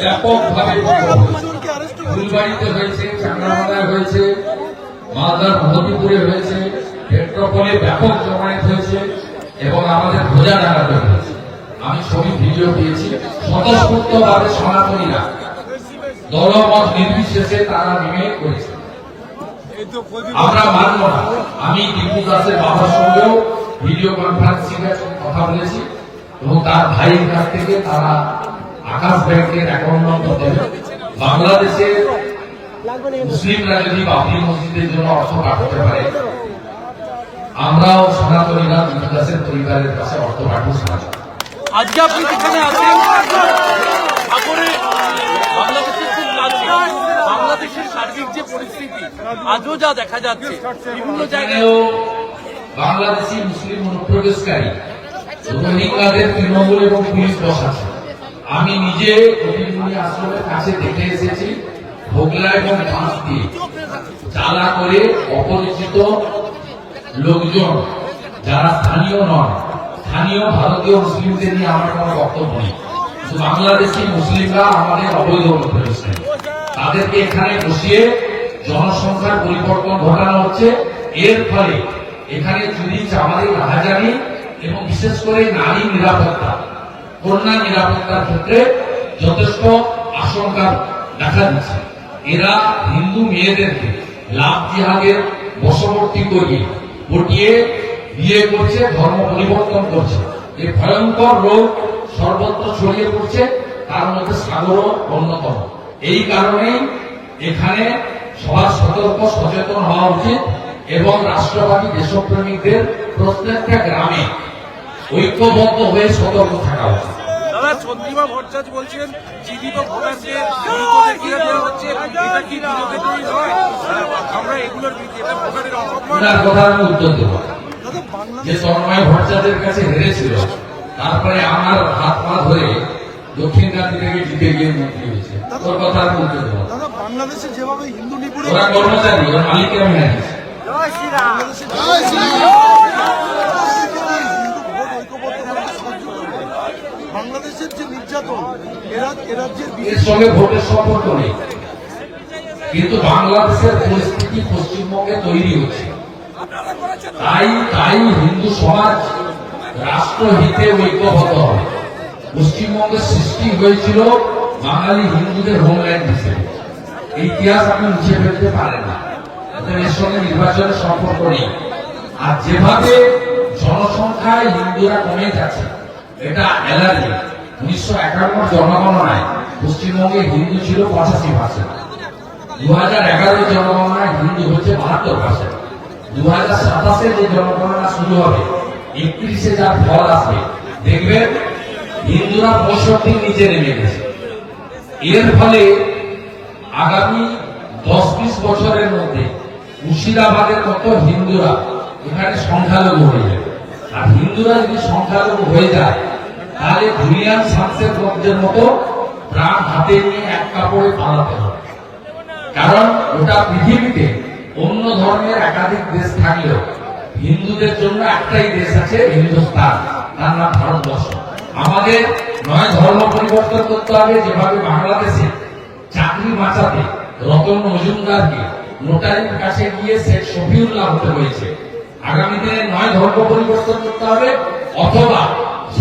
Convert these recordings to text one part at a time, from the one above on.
ব্যাপকভাবে ফুলবাড়িতে হয়েছে চাংরামাদায় হয়েছে মালদার মহতিপুরে হয়েছে পেট্রোপলে ব্যাপক জমায়েত হয়েছে এবং আমাদের ভোজা ডাকাতে হয়েছে। আমি ছবি ভিডিও পেয়েছি স্বতঃস্ফূর্তভাবে সনাতনীরা দলমত নির্বিশেষে তারা নেমে করেছে। আমরা মানব না। আমি দীপু দাসের বাবার সঙ্গেও ভিডিও কনফারেন্সিং কথা বলেছি এবং তার ভাইয়ের কাছ থেকে তারা আকাশ ব্যাংকের অ্যাকাউন্ট নম্বর দেবে। বাংলাদেশে মুসলিমরা যদি বাবরি মসজিদের জন্য অর্থ পাঠাতে পারে। আমরাও সনাতনীরা দাসের পরিবারের কাছে অর্থ পাঠাবো সাহায্য আজকে আপনি যেখানে আছেন সাগরে বাংলাদেশের খুব লাগছে বাংলাদেশের সার্বিক যে পরিস্থিতি আজও যা দেখা যাচ্ছে বিভিন্ন জায়গায় বাংলাদেশি মুসলিম অনুপ্রবেশকারী রোহিঙ্গাদের তৃণমূল এবং পুলিশ বসাচ্ছে আমি নিজে আশ্রমের কাছে দেখে এসেছি, ভোগলা এবং বাঁশ দিয়ে। চালা করে অপরিচিত লোকজন, যারা স্থানীয় নন স্থানীয় ভারতীয় মুসলিমদের নিয়ে আমার কোনো বক্তব্য নেই। বাংলাদেশি মুসলিমরা আমাদের অবৈধ অনুপ্রবেশকারী তাদেরকে এখানে বসিয়ে জনসংখ্যার পরিবর্তন ঘটানো হচ্ছে। এর ফলে এখানে চুরি চামারি রাহাজানি এবং বিশেষ করে নারী নিরাপত্তা কন্যা নিরাপত্তার ক্ষেত্রে যথেষ্ট আশঙ্কা দেখা দিচ্ছে। এরা হিন্দু মেয়েদেরকে লাভ জিহাদের বশবর্তী করিয়ে, পটিয়ে বিয়ে করছে, ধর্ম পরিবর্তন করছে। এই ভয়ঙ্কর রোগ সর্বত্র ছড়িয়ে পড়ছে, তার মধ্যে সাগরও অন্যতম। এই কারণেই এখানে সবার সতর্ক, সচেতন হওয়া উচিত এবং রাষ্ট্রবাদী দেশপ্রেমিকদের প্রত্যেকটা গ্রামে ঐক্যবদ্ধ হয়ে সতর্ক থাকা উচিত। দাদা চন্দ্রিমা ভট্টাচার্য বলছেন জীবিত ভোটারদের মৃতদের দেওয়া হচ্ছে এটা কি বিরোধী নয়? আমরা এগুলোর এটা ভোটারের অসম্মান ওনার উত্তর দেব। যে তন্ময় ভট্টাচার্যের কাছে হেরেছিল তারপরে আমার হাত পা ধরে দক্ষিণ কান্তি থেকে জিতে গিয়ে মন্ত্রী হয়েছে। ওর কথা দেবো। দাদা বাংলাদেশে যেভাবে হিন্দু নিপুণে ওরা কর্মচারী ওর বাংলাদেশে হিন্দু ভোট ঐক্যবদ্ধভাবে সাহায্য করবে। বাংলাদেশের কিন্তু বাংলাদেশের পরিস্থিতি পশ্চিমবঙ্গে তৈরি হচ্ছে। তাই তাই হিন্দু সমাজ রাষ্ট্রহিতে ঐক্যবদ্ধ সৃষ্টি হয়েছিল বাঙালি হিন্দুদের হোমল্যান্ড হিসেবে। ইতিহাস আপনি মুছে ফেলতে পারেন না। এর সঙ্গে নির্বাচনের সম্পর্ক নেই। আর যেভাবে জনসংখ্যায় হিন্দুরা কমে যাচ্ছে, এটা অ্যালার্জি উনিশশো একান্ন জনগণনায় পশ্চিমবঙ্গে হিন্দু ছিল পঁচাশি পার্সেন্ট দু হাজার এগারো জনগণনায় হিন্দু হচ্ছে বাহাত্তর পার্সেন্ট দু হাজার সাতাশে যে জনগণনা শুরু হবে, একত্রিশে যার ফল আসবে, দেখবেন হিন্দুরা পঁয়ষট্টির নিচে নেমে গেছে। এর ফলে আগামী দশ বিশ বছরের মধ্যে মুর্শিদাবাদের মতো হিন্দুরা এখানে সংখ্যালঘু হয়ে যাবে। আর হিন্দুরা যদি সংখ্যালঘু হয়ে যায় তাহলে ধুলিয়ান শামসের মধ্যের মতো প্রাণ হাতে নিয়ে এক কাপড়ে পালাতে হবে। কারণ গোটা পৃথিবীতে অন্য ধর্মের একাধিক দেশ থাকলেও হিন্দুদের জন্য একটাই দেশ আছে হিন্দুস্তান। তার নাম ভারতবর্ষ। আমাদের নয় ধর্ম পরিবর্তন করতে হবে, যেভাবে বাংলাদেশে চাকরি বাঁচাতে রতন মজুমদারকে নোটারির কাছে গিয়ে শেখ শফিউল্লাহ হতে হয়েছে। আগামী দিনে নয় ধর্ম পরিবর্তন করতে হবে, অথবা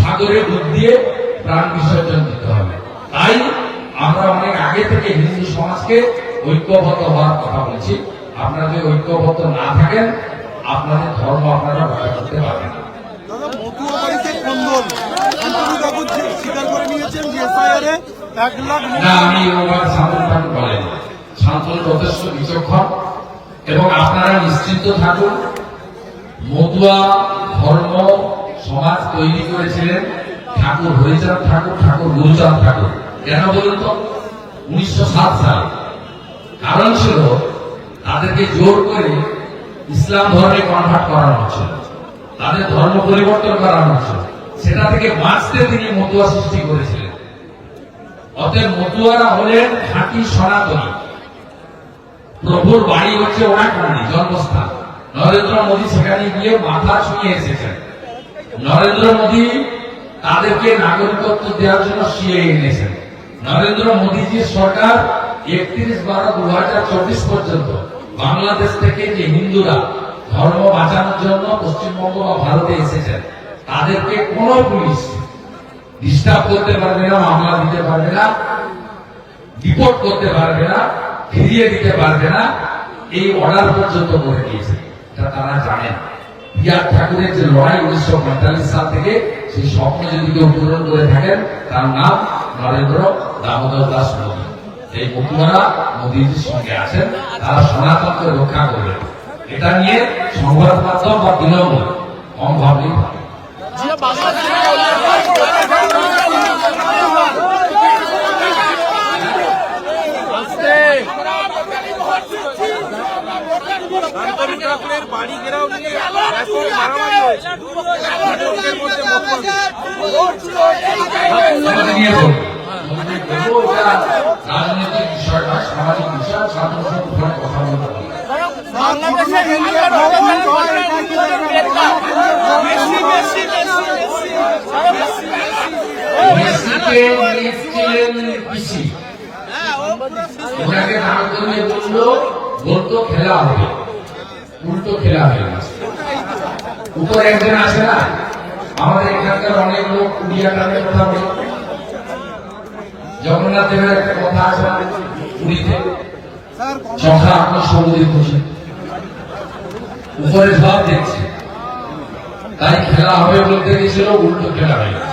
সাগরে ডুব দিয়ে প্রাণ বিসর্জন দিতে হবে। তাই আমরা অনেক আগে থেকে হিন্দু সমাজকে ঐক্যবদ্ধ হওয়ার কথা বলছি। আপনারা যদি ঐক্যবদ্ধ না থাকেন আপনাদের ধর্ম আপনারা রক্ষা করতে পারবেন না। আমি বলেন। যথেষ্ট বিচক্ষণ এবং আপনারা নিশ্চিন্ত থাকুন মতুয়া ধর্ম সমাজ তৈরি করেছিলেন ঠাকুর হরিচাঁদ ঠাকুর ঠাকুর গুরুচাঁদ ঠাকুর। কেন বলুন তো? উনিশশো সালে। কারণ ছিল, তাদেরকে জোর করে ইসলাম ধর্মে কনভার্ট করানো হচ্ছিল। তাদের ধর্ম পরিবর্তন করানো হচ্ছিল। সেটা থেকে বাঁচতে তিনি মতুয়া সৃষ্টি করেছিলেন। অতএব মতুয়ারা হলেন খাঁটি সনাতনী। প্রভুর বাড়ি হচ্ছে ওনাকানি জন্মস্থান। নরেন্দ্র মোদী সেখানে গিয়ে মাথা ছুঁয়ে এসেছেন। নরেন্দ্র মোদী তাদেরকে নাগরিকত্ব দেওয়ার জন্য সিএ এনেছেন। নরেন্দ্র মোদীজির সরকার একত্রিশ বারো দু হাজার চব্বিশ পর্যন্ত বাংলাদেশ থেকে যে হিন্দুরা ধর্ম বাঁচানোর জন্য পশ্চিমবঙ্গ বা ভারতে এসেছেন, তাদেরকে কোন পুলিশ ডিস্টার্ব করতে পারবে না, মামলা দিতে পারবে না ডিপোর্ট করতে পারবে না, ফিরিয়ে দিতে পারবে না, এই অর্ডার পর্যন্ত করে দিয়েছে এটা তারা জানেন। বিআর ঠাকুরের যে লড়াই উনিশশো পঁয়তাল্লিশ সাল থেকে, সেই স্বপ্ন যদি কেউ পূরণ করে থাকেন, তার নাম নরেন্দ্র দামোদর দাস মোদী এই মতুয়ারা মোদীজির সঙ্গে আছেন, তারা সনাতনকে রক্ষা করবেন। এটা নিয়ে সংবাদ মাধ্যম বা বিলম্ব কম ভাবলেই ভালো। আস্তে শান্তনু ঠাকুরের বাড়ি ঘেরাও নিয়ে ব্যাপক মারামারি হয়েছে লোকের মধ্যে মতভেদ। আমাদের নিয়ে বলব। আমাদের বলব এটা রাজনৈতিক বিষয় খেলা হবে উল্টো খেলা হয়ে গেছে উপরে একজন আছে না আমাদের এখানকার অনেক লোক উড়িয়া টানে কথা বলে জগন্নাথ দেবের একটা কথা আছে পুরীতে চখা আপনার সমুদ্রে খুশি উপরে সব দেখছে তাই খেলা হবে বলতে গেছিল উল্টো খেলা হয়ে গেছে।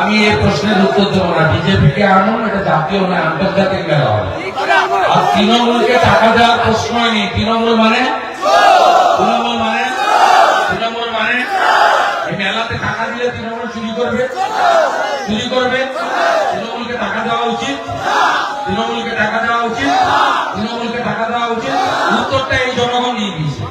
আমি এই প্রশ্নের উত্তর দেবো না। বিজেপিকে আনুন, এটা জাতীয় নয়, আন্তর্জাতিক মেলা হবে। আর তৃণমূলকে টাকা দেওয়ার প্রশ্নই নেই। তৃণমূল মানে? তৃণমূল মানে? তৃণমূল মানে? এই মেলাতে টাকা দিলে তৃণমূল চুরি করবে? চুরি করবে? তৃণমূলকে টাকা দেওয়া উচিত? তৃণমূলকে টাকা দেওয়া উচিত? তৃণমূলকে টাকা দেওয়া উচিত? উত্তরটা এই জনগণ দিয়ে দিয়েছে